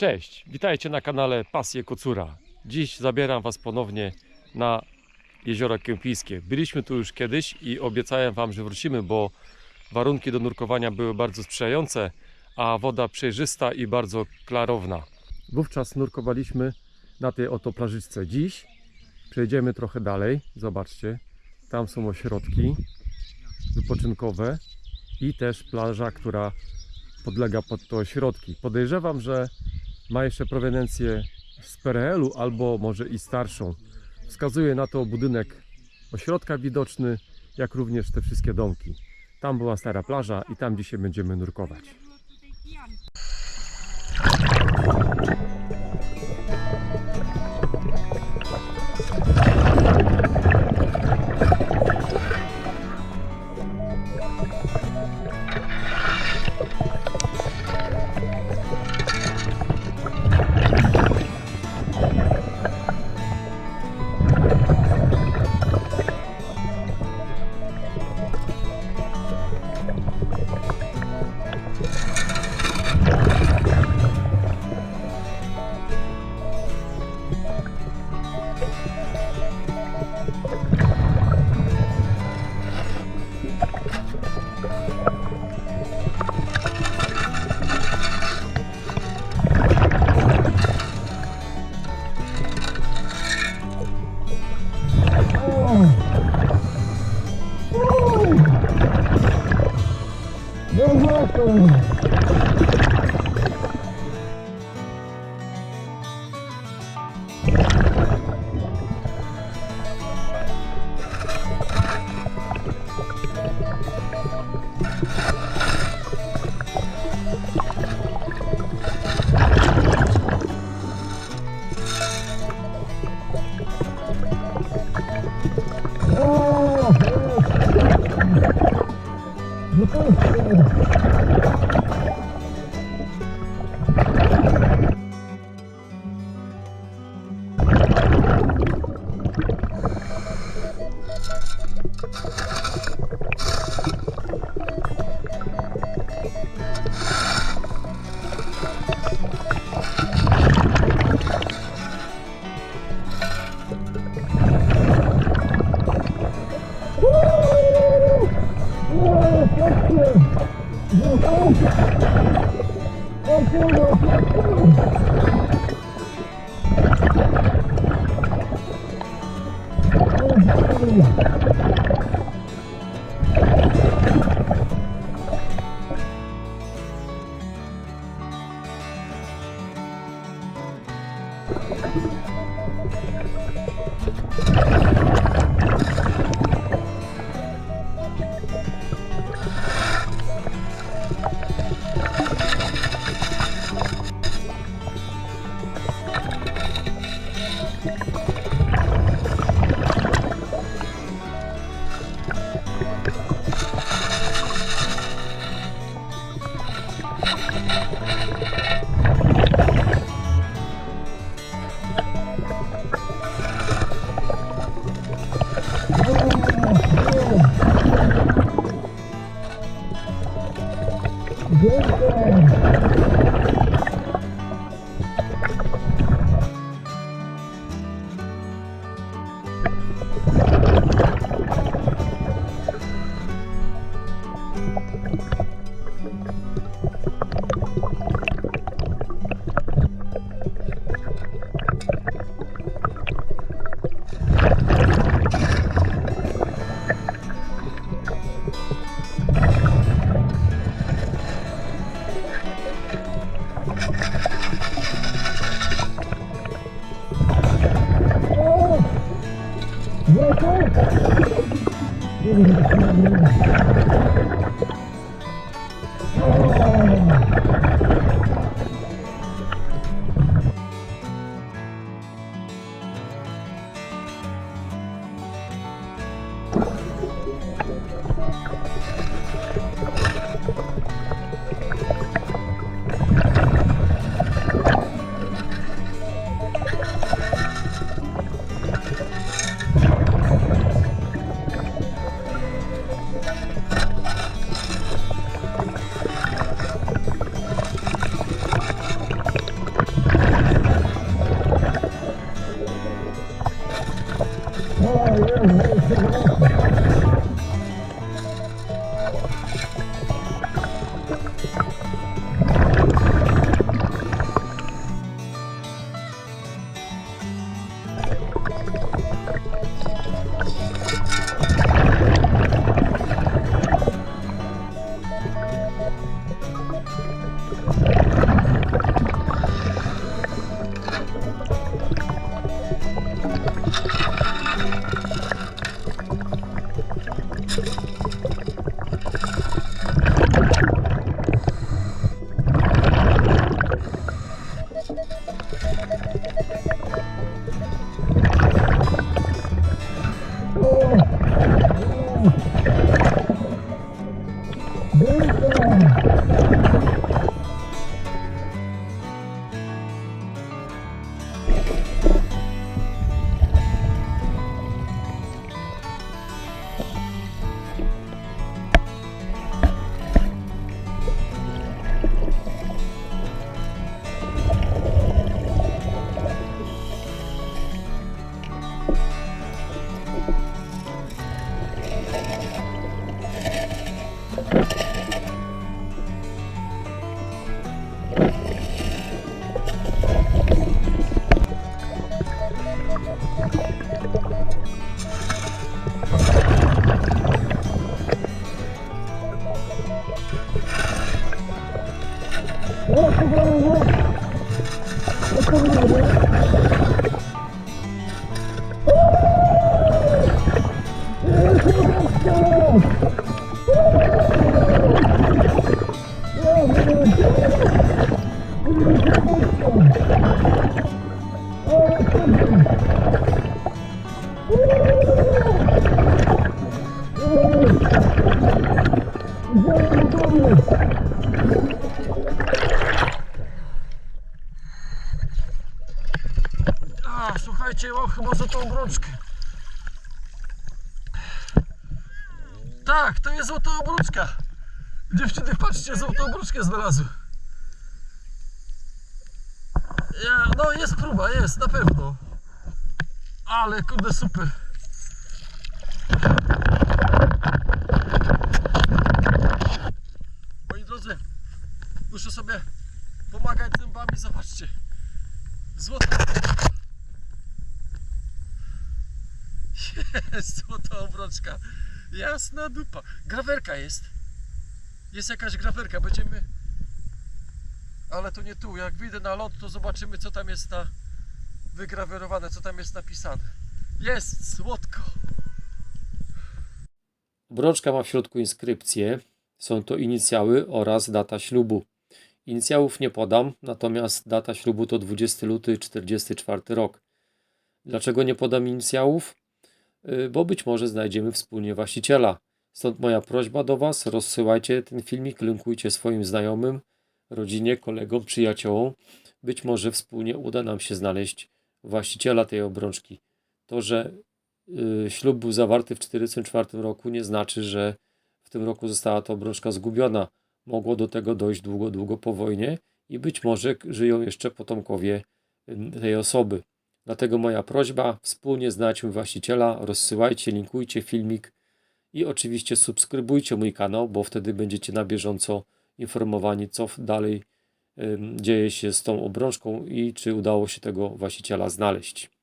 Cześć, witajcie na kanale Pasje Kocura. Dziś zabieram Was ponownie na jezioro Kępińskie. Byliśmy tu już kiedyś i obiecałem Wam, że wrócimy, bo warunki do nurkowania były bardzo sprzyjające, a woda przejrzysta i bardzo klarowna. Wówczas nurkowaliśmy na tej oto plażyczce. Dziś przejdziemy trochę dalej. Zobaczcie, tam są ośrodki wypoczynkowe i też plaża, która podlega pod te ośrodki. Podejrzewam, że ma jeszcze prowenencję z PRL-u albo może i starszą. Wskazuje na to budynek ośrodka widoczny, jak również te wszystkie domki. Tam była stara plaża i tam dzisiaj będziemy nurkować. Ooh. Oh, my God. level. A, słuchajcie, mam chyba złotą obruczkę. Tak, to jest złota obruczka. Dziewczyny, patrzcie, złotą obruczkę znalazły. Ja, no jest próba, jest, na pewno. Ale kurde, super. Moi drodzy, muszę sobie pomagać zębami, zobaczcie. Złota Jest złota obroczka. Jasna dupa. Grawerka jest. Jest jakaś grawerka. Będziemy. Ale to nie tu. Jak wyjdę na lot, to zobaczymy, co tam jest na wygrawerowane, co tam jest napisane. Jest słodko. Obrączka ma w środku inskrypcję. Są to inicjały oraz data ślubu. Inicjałów nie podam, natomiast data ślubu to 20 luty 44 rok. Dlaczego nie podam inicjałów? Y, Bo być może znajdziemy wspólnie właściciela. Stąd moja prośba do Was: rozsyłajcie ten filmik, linkujcie swoim znajomym, rodzinie, kolegom, przyjaciołom. Być może wspólnie uda nam się znaleźć właściciela tej obrączki. To, że y, ślub był zawarty w 1944 roku, nie znaczy, że w tym roku została ta obrączka zgubiona. Mogło do tego dojść długo, długo po wojnie i być może żyją jeszcze potomkowie tej osoby. Dlatego moja prośba, wspólnie znajdźmy właściciela, rozsyłajcie, linkujcie filmik i oczywiście subskrybujcie mój kanał, bo wtedy będziecie na bieżąco informowani, co dalej dzieje się z tą obrączką i czy udało się tego właściciela znaleźć.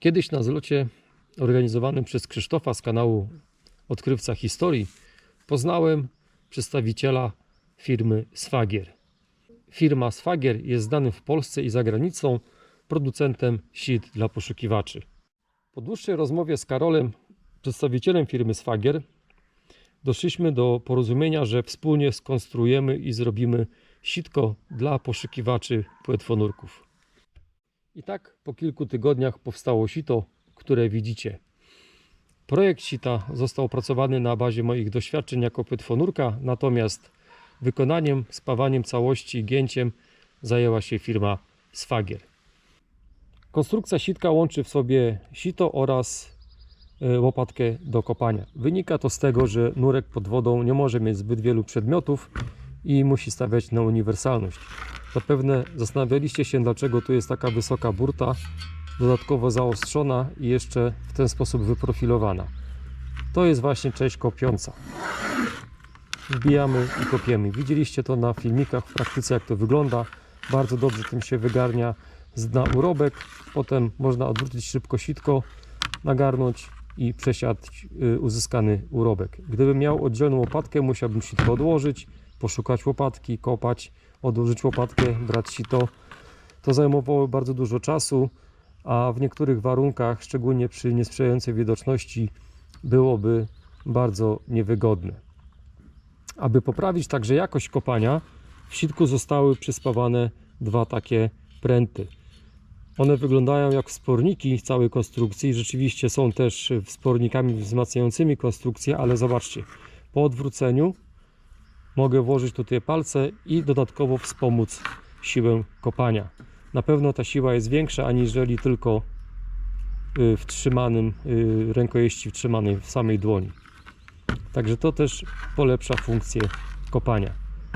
Kiedyś na zlocie organizowanym przez Krzysztofa z kanału Odkrywca Historii poznałem przedstawiciela firmy Swagier. Firma Swagier jest znanym w Polsce i za granicą producentem sit dla poszukiwaczy. Po dłuższej rozmowie z Karolem, przedstawicielem firmy Swagier, doszliśmy do porozumienia, że wspólnie skonstruujemy i zrobimy sitko dla poszukiwaczy płetwonurków. I tak po kilku tygodniach powstało sito, które widzicie. Projekt sita został opracowany na bazie moich doświadczeń jako płetwonurka, natomiast wykonaniem, spawaniem całości i gięciem zajęła się firma Swagier. Konstrukcja sitka łączy w sobie sito oraz e, łopatkę do kopania. Wynika to z tego, że nurek pod wodą nie może mieć zbyt wielu przedmiotów i musi stawiać na uniwersalność. Zapewne zastanawialiście się, dlaczego tu jest taka wysoka burta. dodatkowo zaostrzona i jeszcze w ten sposób wyprofilowana. To jest właśnie część kopiąca. Wbijamy i kopiemy. Widzieliście to na filmikach w praktyce, jak to wygląda. Bardzo dobrze tym się wygarnia z dna urobek. Potem można odwrócić szybko sitko, nagarnąć i przesiać y, uzyskany urobek. Gdybym miał oddzielną łopatkę, musiałbym sitko odłożyć, poszukać łopatki, kopać, odłożyć łopatkę, brać sito. To zajmowało bardzo dużo czasu, a w niektórych warunkach, szczególnie przy niesprzyjającej widoczności, byłoby bardzo niewygodne. Aby poprawić także jakość kopania, w sitku zostały przyspawane dwa takie pręty. One wyglądają jak wsporniki całej konstrukcji. Rzeczywiście są też wspornikami wzmacniającymi konstrukcję, ale zobaczcie, po odwróceniu mogę włożyć tutaj palce i dodatkowo wspomóc siłę kopania. Na pewno ta siła jest większa aniżeli tylko y, w trzymanym y, rękojeści wtrzymanej w samej dłoni. Także to też polepsza funkcję kopania.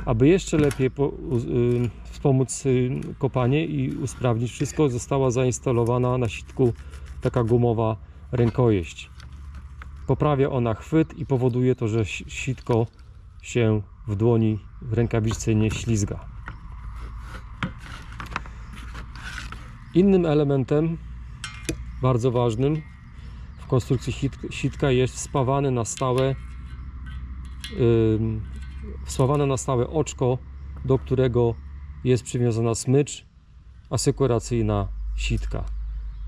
Aby jeszcze lepiej po, y, wspomóc y, kopanie i usprawnić wszystko, została zainstalowana na sitku taka gumowa rękojeść. Poprawia ona chwyt i powoduje to, że si- sitko się w dłoni, w rękawiczce nie ślizga. Innym elementem, bardzo ważnym w konstrukcji sit- sitka jest spawane na stałe ym, wsławane na stałe oczko, do którego jest przywiązana smycz asekuracyjna sitka.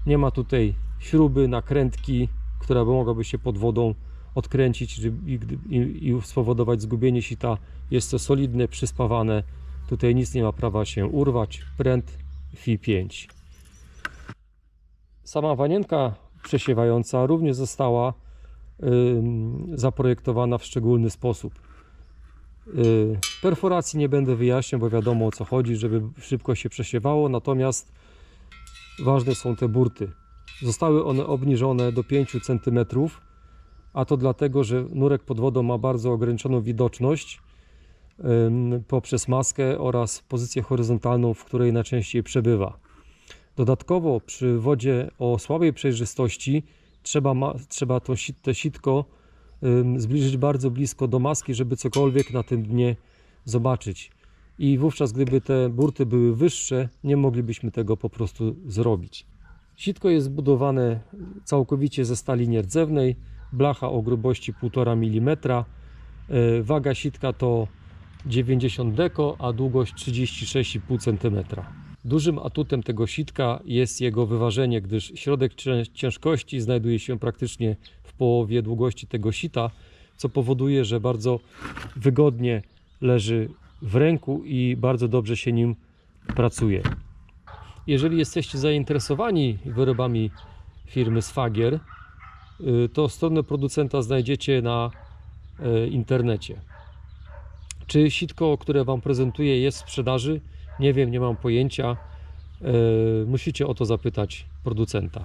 Nie ma tutaj śruby, nakrętki, która by mogłaby się pod wodą odkręcić i, i, i spowodować zgubienie sita. Jest to solidne, przyspawane. Tutaj nic nie ma prawa się urwać. Pręt FI5. Sama wanienka przesiewająca również została ym, zaprojektowana w szczególny sposób. Y, Perforacji nie będę wyjaśniał, bo wiadomo o co chodzi, żeby szybko się przesiewało, natomiast ważne są te burty. Zostały one obniżone do 5 cm, a to dlatego, że nurek pod wodą ma bardzo ograniczoną widoczność poprzez maskę oraz pozycję horyzontalną, w której najczęściej przebywa. Dodatkowo przy wodzie o słabej przejrzystości trzeba, ma, trzeba to, sitko zbliżyć bardzo blisko do maski, żeby cokolwiek na tym dnie zobaczyć. I wówczas, gdyby te burty były wyższe, nie moglibyśmy tego po prostu zrobić. Sitko jest zbudowane całkowicie ze stali nierdzewnej, blacha o grubości 1,5 mm. Yy, Waga sitka to 90 deko, a długość 36,5 cm. Dużym atutem tego sitka jest jego wyważenie, gdyż środek cię- ciężkości znajduje się praktycznie w połowie długości tego sita, co powoduje, że bardzo wygodnie leży w ręku i bardzo dobrze się nim pracuje. Jeżeli jesteście zainteresowani wyrobami firmy Sfagier, to stronę producenta znajdziecie na y, internecie. Czy sitko, które Wam prezentuję, jest w sprzedaży? Nie wiem, nie mam pojęcia. Y, Musicie o to zapytać producenta.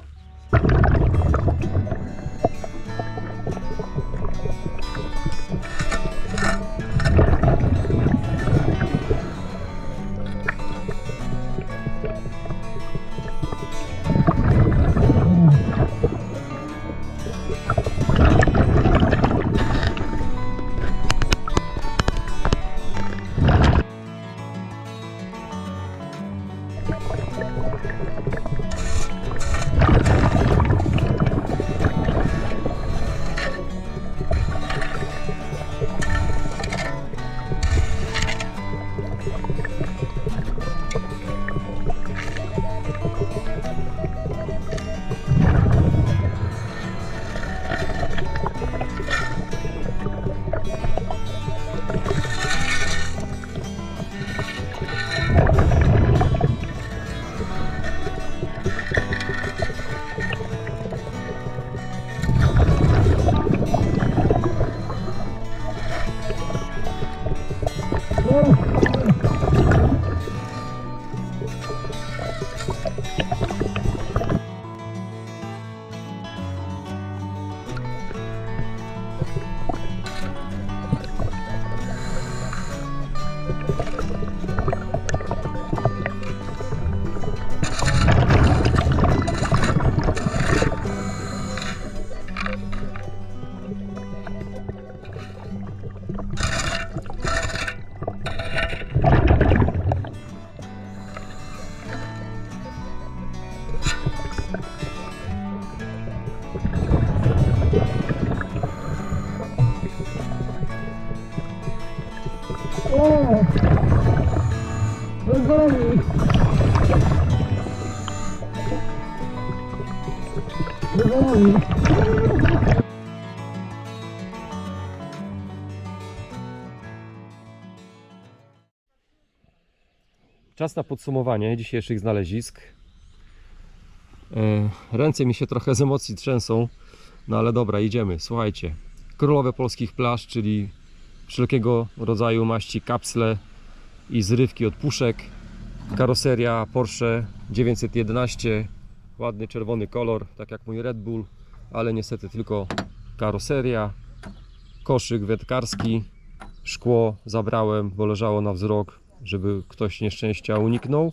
Czas na podsumowanie dzisiejszych znalezisk. E, Ręce mi się trochę z emocji trzęsą, no ale dobra, idziemy. Słuchajcie, królowe polskich plaż, czyli wszelkiego rodzaju maści kapsle i zrywki od puszek. Karoseria Porsche 911, ładny czerwony kolor, tak jak mój Red Bull, ale niestety tylko karoseria. Koszyk wędkarski, szkło zabrałem, bo leżało na wzrok, żeby ktoś nieszczęścia uniknął.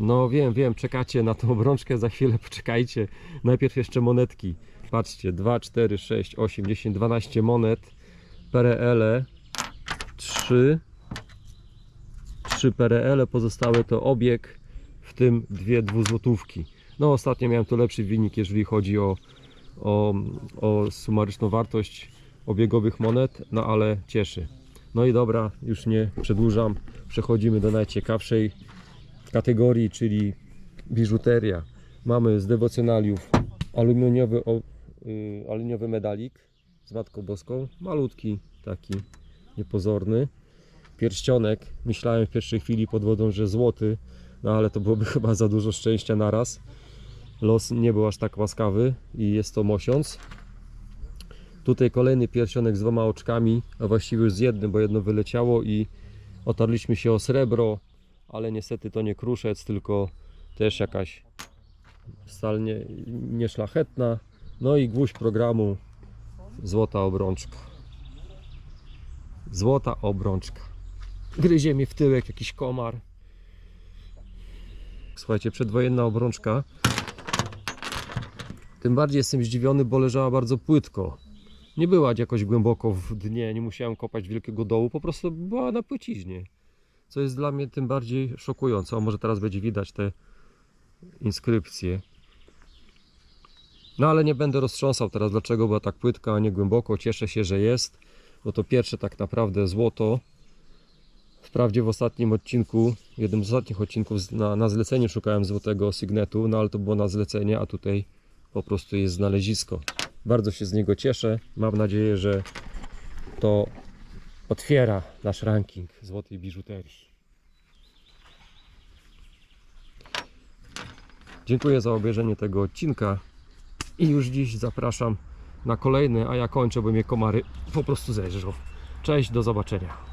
No wiem, wiem, czekacie na tą obrączkę, za chwilę poczekajcie. Najpierw jeszcze monetki. Patrzcie, 2, 4, 6, 8, 10, 12 monet. PRL 3. 3 PRL, pozostałe to obieg, w tym dwie dwuzłotówki. No ostatnio miałem tu lepszy wynik, jeżeli chodzi o, o, o sumaryczną wartość obiegowych monet, no ale cieszy. No i dobra, już nie przedłużam. Przechodzimy do najciekawszej kategorii, czyli biżuteria. Mamy z dewocjonaliów aluminiowy, y, aluminiowy medalik z Matką Boską. Malutki, taki niepozorny. Pierścionek. Myślałem w pierwszej chwili pod wodą, że złoty, no ale to byłoby chyba za dużo szczęścia naraz. Los nie był aż tak łaskawy i jest to mosiąc. Tutaj kolejny pierścionek z dwoma oczkami, a właściwie już z jednym, bo jedno wyleciało i otarliśmy się o srebro, ale niestety to nie kruszec, tylko też jakaś stal nie, nieszlachetna. No i gwóźdź programu złota obrączka. Złota obrączka. Gryzie mi w tyłek jakiś komar. Słuchajcie, przedwojenna obrączka. Tym bardziej jestem zdziwiony, bo leżała bardzo płytko. Nie była jakoś głęboko w dnie, nie musiałem kopać wielkiego dołu, po prostu była na płyciźnie. Co jest dla mnie tym bardziej szokujące. O, może teraz będzie widać te inskrypcje. No ale nie będę roztrząsał teraz, dlaczego była tak płytka, a nie głęboko. Cieszę się, że jest. Bo to pierwsze tak naprawdę złoto. Wprawdzie w ostatnim odcinku, jednym z ostatnich odcinków na, na szukałem złotego sygnetu, no ale to było na zlecenie, a tutaj po prostu jest znalezisko. Bardzo się z niego cieszę. Mam nadzieję, że to otwiera nasz ranking złotej biżuterii. Dziękuję za obejrzenie tego odcinka i już dziś zapraszam na kolejny, a ja kończę, bo mnie komary po prostu zeżrą. Cześć, do zobaczenia.